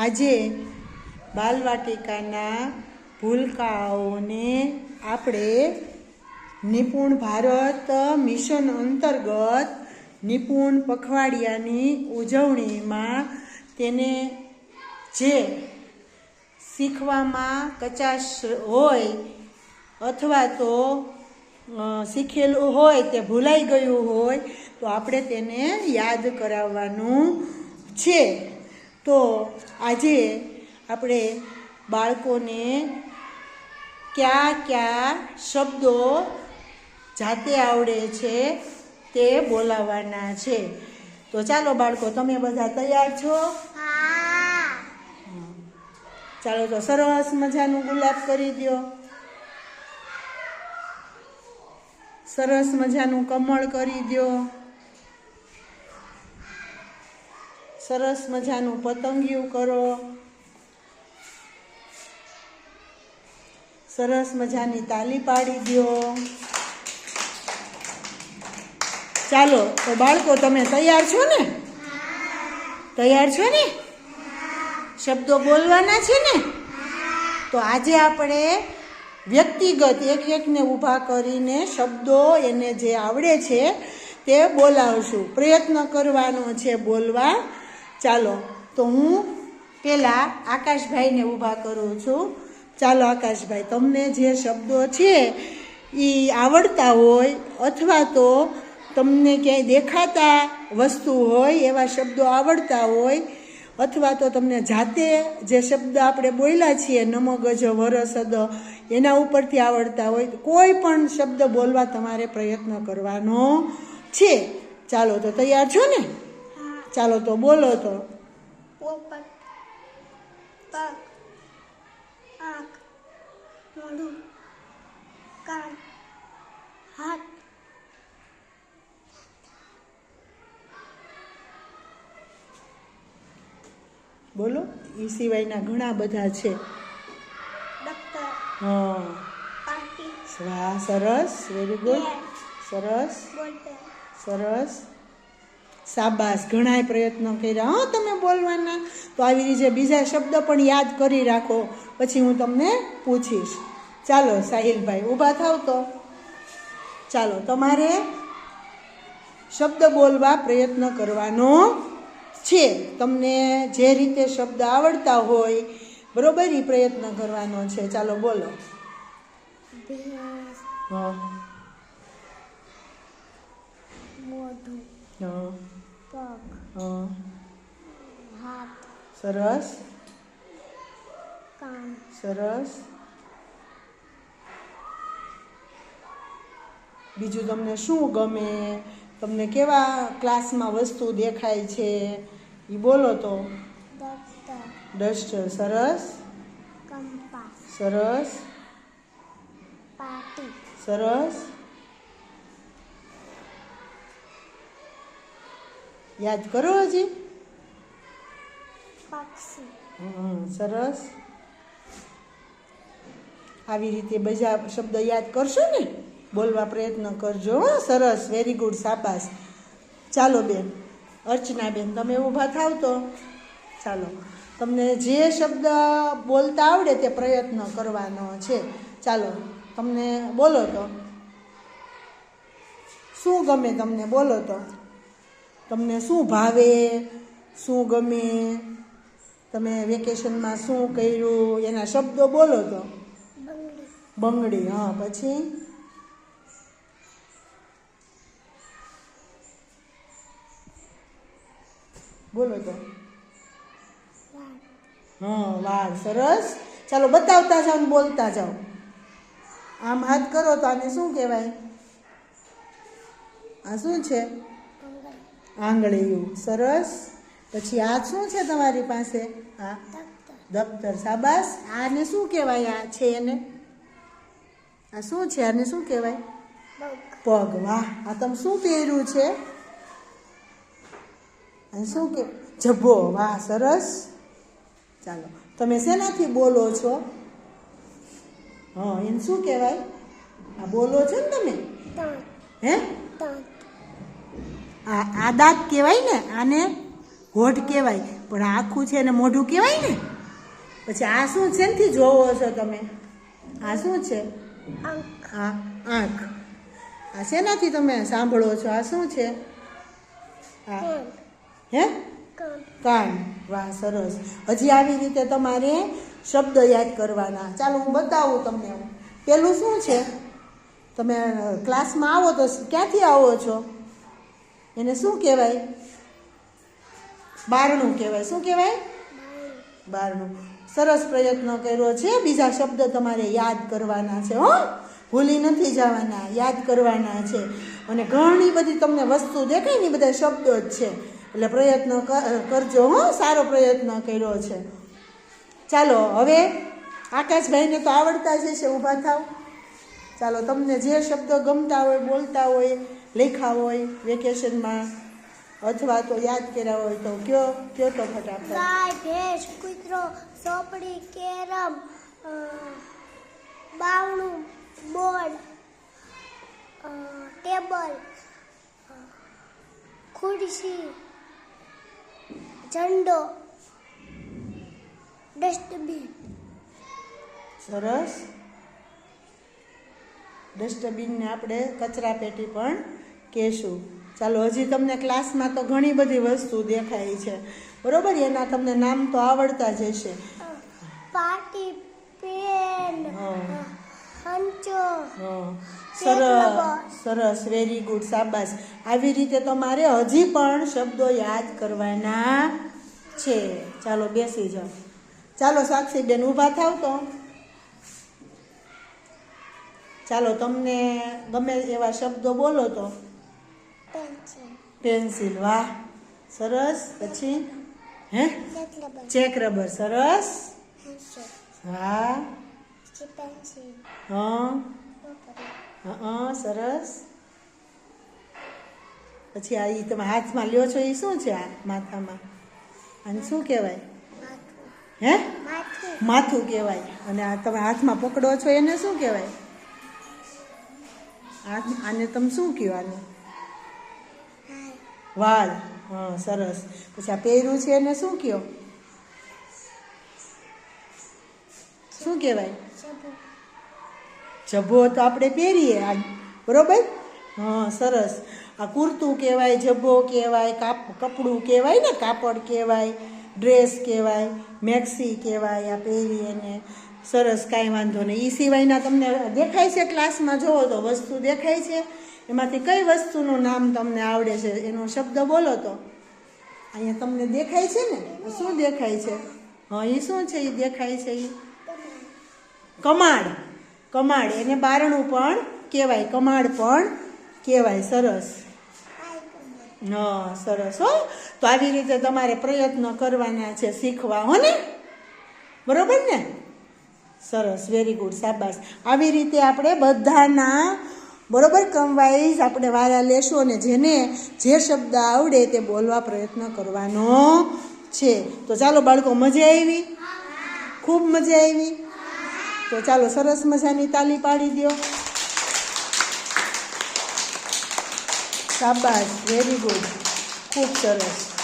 આજે બાલવાટિકાના ભૂલકાઓને આપણે નિપુણ ભારત મિશન અંતર્ગત નિપુણ પખવાડિયાની ઉજવણીમાં તેને જે શીખવામાં કચાશ હોય અથવા તો શીખેલું હોય તે ભૂલાઈ ગયું હોય તો આપણે તેને યાદ કરાવવાનું છે. તો આજે આપણે બાળકોને કયા કયા શબ્દો જાતે આવડે છે તે બોલાવવાના છે. તો ચાલો બાળકો, તમે બધા તૈયાર છો? ચાલો તો સરસ મજાનું ગુલાબ કરી દો સરસ મજાનું કમળ કરી દો સરસ મજાનું પતંગિયું કરો. સરસ મજાની તાલી પાડી દો. ચાલો, તો બાળકો, તમે તૈયાર છો ને? તૈયાર છો ને? શબ્દો બોલવાના છે ને? તો આજે આપણે વ્યક્તિગત એક એકને ઊભા કરીને શબ્દો એને જે આવડે છે તે બોલાવશું. પ્રયત્ન કરવાનો છે બોલવા. ચાલો, તો હું પહેલાં આકાશભાઈને ઊભા કરું છું. ચાલો, આકાશભાઈ, તમને જે શબ્દો છે એ આવડતા હોય અથવા તો તમને ક્યાંય દેખાતા વસ્તુ હોય એવા શબ્દો આવડતા હોય અથવા તો તમને જાતે જે શબ્દ આપણે બોલ્યા છીએ નમો ગજ વરસદ એના ઉપરથી આવડતા હોય કોઈ પણ શબ્દ બોલવા તમારે પ્રયત્ન કરવાનો છે. ચાલો, તો તૈયાર છો ને? ચાલો તો બોલો તો. પોપટ પગ આંખ મોઢું કાન હાથ. બોલો એ સિવાયના ઘણા બધા છે. હા. વાહ સરસ વેરી ગુડ સરસ. સરસ. સાબાસ ઘણાય પ્રયત્નો કર્યા. હં તમે બોલવાના. તો આવી રીતે બીજા શબ્દ પણ યાદ કરી રાખો. પછી હું તમને પૂછીશ. ચાલો સાહિલભાઈ ઊભા થાવ તો. ચાલો તમારે શબ્દ બોલવા પ્રયત્ન કરવાનો છે. તમને જે રીતે શબ્દ આવડતા હોય બરોબર એ પ્રયત્ન કરવાનો છે. ચાલો બોલો. હા. મોઢું. હા. હાથ સરસ કાન સરસ બીજું તમને શું ગમે? તમને કેવા ક્લાસમાં વસ્તુ દેખાય છે? એ બોલો તો. ડસ્ટર સરસ? કંપાસ સરસ? પાટી સરસ? યાદ કરો હજી? સરસ. આવી રીતે બીજા શબ્દ યાદ કરશો ને બોલવા પ્રયત્ન કરજો હો સરસ વેરી ગુડ સાબાસ ચાલો બેન અર્ચના બેન તમે ઊભા થાવ તો. ચાલો તમને જે શબ્દ બોલતા આવડે તે પ્રયત્ન કરવાનો છે. ચાલો તમને બોલો તો. શું ગમે તમને બોલો તો. તમને શું ભાવે? શું ગમે? તમે વેકેશનમાં શું કર્યું? એના શબ્દો બોલો તો. બંગડી. હા, પછી? બોલો તો. હા વાહ સરસ. ચાલો, બતાવતા જાઓ ને બોલતા જાઓ. આમ હાથ કરો તો આને શું કહેવાય? આ શું છે? આંગળીયું સરસ. પછી આ શું છે તમારી પાસે? આ દફતર. સાબાસ આને શું કહેવાય? આ છે એને? આ શું છે? આને શું કહેવાય? પગ. વાહ. આ તમે શું પહેર્યું છે? અને શું કે? જબ્બો વાહ સરસ. ચાલો. તમે શેનાથી બોલો છો? હા એને શું કહેવાય? આ બોલો છો ને તમે? હે? આ આ દાંત કહેવાય ને, આને હોઠ કહેવાય. પણ આખું છે ને મોઢું કહેવાય ને? પછી આ શું છે નથી જોવો છો તમે? આ શું છે? આ આંખ. આ શેનાથી તમે સાંભળો છો? આ શું છે? હે? કાન. વાહ, સરસ. હજી આવી રીતે તમારે શબ્દ યાદ કરવાના. ચાલો, હું બતાવું તમને પેલું શું છે? તમે ક્લાસમાં આવો તો ક્યાંથી આવો છો? એને શું કહેવાય? બારણું કહેવાય. શું કહેવાય? બારણું. સરસ પ્રયત્ન કર્યો છે. બીજા શબ્દ તમારે યાદ કરવાના છે, હો. ભૂલી નથી જવાના. યાદ કરવાના છે. અને ઘણી બધી તમને વસ્તુ દેખાય ને બધા શબ્દો જ છે. એટલે પ્રયત્ન કરજો, હો. સારો પ્રયત્ન કર્યો છે. ચાલો, હવે આકાશભાઈને તો આવડતા જ છે ઊભા થાવ ચાલો, તમને જે શબ્દો ગમતા હોય, બોલતા હોય લખ્યા હોય વેકેશનમાં અથવા તો યાદ કર્યા હોય તો કયો કયો તો ફટાફટ. ગાય ભેંસ કૂતરો સોપડી કેરમ બાવણું બોર્ડ ટેબલ ખુરશી ઝંડો ડસ્ટબિન. સરસ. ડસ્ટબિનને આપણે કચરા પેટી પણ કહેશું. ચાલો હજી તમને ક્લાસમાં તો ઘણી બધી વસ્તુ દેખાય છે. બરોબર? એના તમને નામ તો આવડતા જ હશે. પાટી પેન હંચો સરસ સરસ વેરી ગુડ શાબાશ. આવી રીતે તમારે હજી પણ શબ્દો યાદ કરવાના છે. ચાલો બેસી જાઓ. ચાલો સાક્ષીબેન ઊભા થાવ તો. ચાલો તમને ગમે એવા શબ્દો બોલો તો. પેન્સિલ, વાહ. સરસ. પછી? હે? Check rubber. સરસ? હા. હા સરસ. પછી આ એ તમે હાથમાં લ્યો છો એ શું છે આ માથામાં? અને શું કહેવાય? હે? માથું કહેવાય. અને આ તમે હાથમાં પકડો છો એને શું કહેવાય? આને તમે શું કહેવાનું વાલ. હા, સરસ. પછી આ પહેર્યું છે એને શું કહો શું કહેવાય? જભો તો આપણે પહેરીએ આ. બરોબર? હા, સરસ. આ કુર્તું કહેવાય, જભ્ભો કહેવાય, કાપ, કપડું કહેવાય ને, કાપડ કહેવાય, ડ્રેસ કહેવાય, મેક્સી કહેવાય, આ પહેરી એને. સરસ, કાંઈ વાંધો નહીં. એ સિવાયના તમને દેખાય છે ક્લાસમાં? જુઓ તો વસ્તુ દેખાય છે. એમાંથી કઈ વસ્તુનું નામ તમને આવડે છે? એનો શબ્દ બોલો તો. અહીંયા તમને દેખાય છે ને? શું દેખાય છે? હા એ શું છે? એ દેખાય છે એ કમાડ. કમાડ. એને બારણું પણ કહેવાય. કમાડ પણ કહેવાય. સરસ. હા, સરસ, હો. તો આવી રીતે તમારે પ્રયત્ન કરવાના છે, શીખવા, હો ને? બરોબર ને? સરસ વેરી ગુડ શાબાશ. આવી રીતે આપણે બધાના બરોબર કમવાઈઝ આપણે વારા લેશું અને જેને જે શબ્દ આવડે તે બોલવા પ્રયત્ન કરવાનો છે. તો ચાલો બાળકો, મજા આવી? ખૂબ મજા આવી? તો ચાલો, સરસ મજાની તાલી પાડી દો. શાબાશ વેરી ગુડ ખૂબ સરસ.